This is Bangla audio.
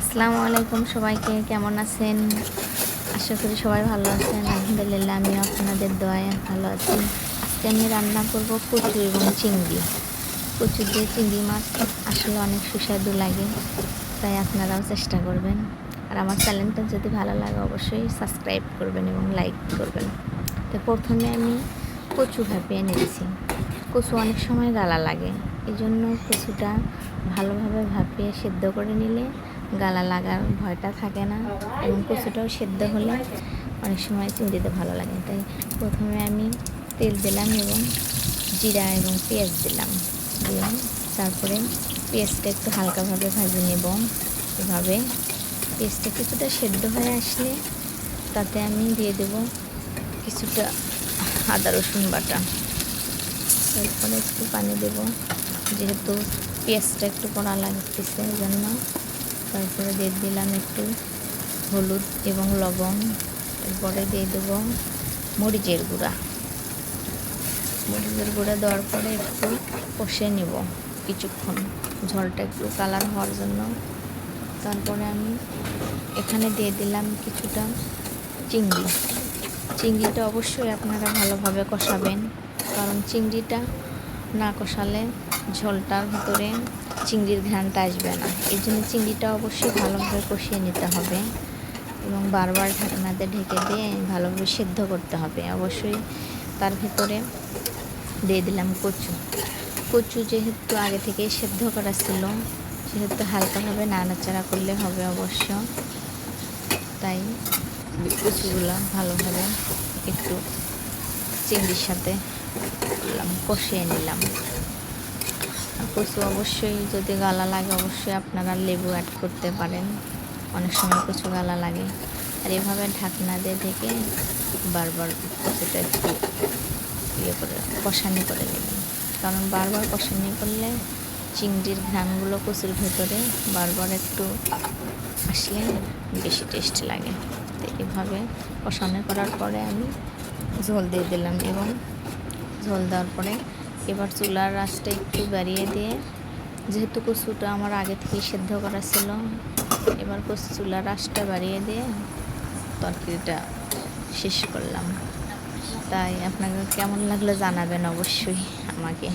আসসালামু আলাইকুম সবাইকে, কেমন আছেন? আশা করি সবাই ভালো আছেন। আলহামদুলিল্লাহ, আমিও আপনাদের দোয়ায় ভালো আছি। আজকে আমি রান্না করব কচু এবং চিংড়ি। কচু দিয়ে চিংড়ি মাছ আসলে অনেক সুস্বাদু লাগে, তাই আপনারাও চেষ্টা করবেন। আর আমার চ্যানেলটা যদি ভালো লাগে, অবশ্যই সাবস্ক্রাইব করবেন এবং লাইক করবেন। তো প্রথমে আমি কচু ভাপিয়ে নিয়েছি কচু অনেক সময় গালা লাগে এই জন্য কচুটা ভালোভাবে ভাপিয়ে সেদ্ধ করে নিলে গালা লাগার ভয়টা থাকে না এবং কচুটাও সেদ্ধ হলে অনেক সময় চিংড়িতে ভালো লাগে তাই প্রথমে আমি তেল দিলাম এবং জিরা এবং পেঁয়াজ দিলাম। দিয়ে তারপরে পেঁয়াজটা একটু হালকাভাবে ভাজে নেব। এভাবে পেঁয়াজটা কিছুটা সেদ্ধ হয়ে আসলে তাতে আমি দিয়ে দেব কিছুটা আদা রসুন বাটা। তারপরে একটু পানি দেব, যেহেতু পেঁয়াজটা একটু কড়া লাগতেছে এই জন্য তারপরে দিয়ে দিলাম একটু হলুদ এবং লবণ। এরপরে দিয়ে দেবো মরিচের গুঁড়া। মরিচের গুঁড়া দেওয়ার পরে একটু কষে নিব কিছুক্ষণ। ঝোলটা একটু কালার হওয়ার জন্য। তারপরে আমি এখানে দিয়ে দিলাম কিছুটা চিংড়ি। চিংড়িটা অবশ্যই আপনারা ভালোভাবে কষাবেন, কারণ চিংড়িটা না কষালে ঝোলটার ভিতরে চিংড়ির ঘ্রাণটা আসবে না। এই জন্য চিংড়িটা অবশ্যই ভালোভাবে কষিয়ে নিতে হবে এবং বারবার ঢাকনাতে ঢেকে দিয়ে ভালোভাবে সেদ্ধ করতে হবে। অবশ্যই তার ভিতরে দিয়ে দিলাম কচু। কচু যেহেতু আগে থেকে সেদ্ধ করা ছিল, সেহেতু হালকাভাবে নাড়াচাড়া করলে হবে অবশ্য। তাই কচুগুলো ভালোভাবে একটু চিংড়ির সাথে কষিয়ে নিলাম। কচু অবশ্যই যদি গালা লাগে, অবশ্যই আপনারা লেবু অ্যাড করতে পারেন। অনেক সময় কচু গালা লাগে। আর এভাবে ঢাকনা দিয়ে থেকে বারবার কচুটা একটু ইয়ে করে, কষানি করে নেবেন কারণ বারবার কষানি করলে চিংড়ির ঘ্রাণগুলো কচুর ভেতরে বারবার একটু আসলে বেশি টেস্ট লাগে। তো এভাবে কষানো করার পরে আমি ঝোল দিয়ে দিলাম এবং ঝোল দেওয়ার পরে এবার চুলার আঁচটা একটু বাড়িয়ে দিয়ে, যেহেতু কচুটা আমার আগে থেকে সেদ্ধ করা ছিল, এবার কচু চুলার আঁচটা বাড়িয়ে দিয়ে তরকারিটা শেষ করলাম। তাই আপনাকে কেমন লাগল জানাবেন অবশ্যই আমাকে।